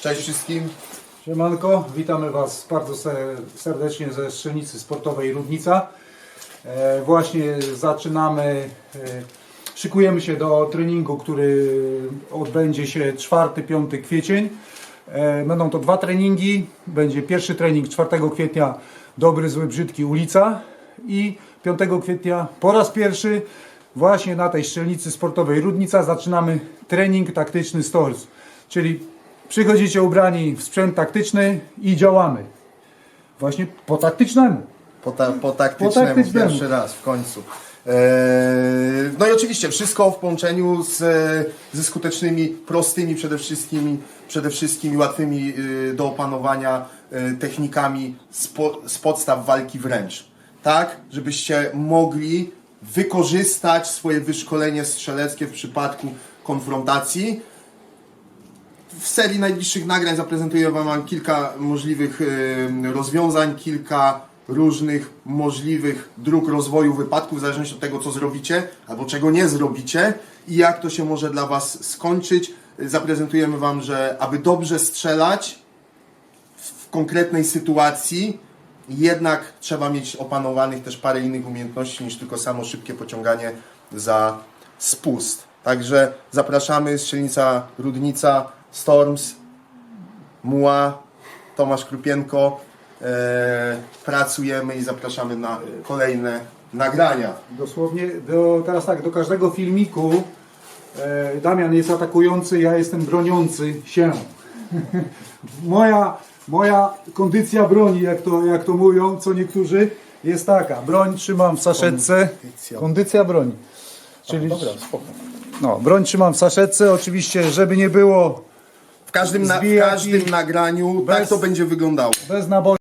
Cześć wszystkim. Siemanko, witamy Was bardzo se- serdecznie ze strzelnicy sportowej Rudnica. E, właśnie zaczynamy, e, szykujemy się do treningu, który odbędzie się 4-5 kwiecień. E, będą to dwa treningi. Będzie pierwszy trening 4 kwietnia Dobry, Zły, Brzydki, Ulica i 5 kwietnia po raz pierwszy właśnie na tej strzelnicy sportowej Rudnica zaczynamy trening taktyczny Stores, czyli przychodzicie ubrani w sprzęt taktyczny i działamy. Właśnie po taktycznemu. Po, ta, po, taktycznemu, Po taktycznemu. pierwszy raz w końcu. Eee, no i oczywiście wszystko w połączeniu z, ze skutecznymi, prostymi przede wszystkim, przede wszystkim łatwymi y, do opanowania y, technikami z, po, z podstaw walki wręcz. Tak, żebyście mogli wykorzystać swoje wyszkolenie strzeleckie w przypadku konfrontacji w serii najbliższych nagrań zaprezentuję Wam kilka możliwych rozwiązań, kilka różnych możliwych dróg rozwoju wypadków, w zależności od tego, co zrobicie albo czego nie zrobicie i jak to się może dla Was skończyć. Zaprezentujemy Wam, że aby dobrze strzelać w konkretnej sytuacji, jednak trzeba mieć opanowanych też parę innych umiejętności niż tylko samo szybkie pociąganie za spust. Także zapraszamy, Strzelnica Rudnica, Storms, Muła, Tomasz Krupienko. E, pracujemy i zapraszamy na kolejne nagrania. Dosłownie do, teraz tak, do każdego filmiku e, Damian jest atakujący, ja jestem broniący się. moja, moja kondycja broni, jak to, jak to mówią co niektórzy, jest taka. Broń trzymam w saszetce. Kondycja. Kondycja broni. Czyli Dobra, spoko. no, broń trzymam w saszetce, oczywiście, żeby nie było W każdym, na, w Zbijaki. każdym nagraniu tak Bez- to będzie wyglądało. bez naboi.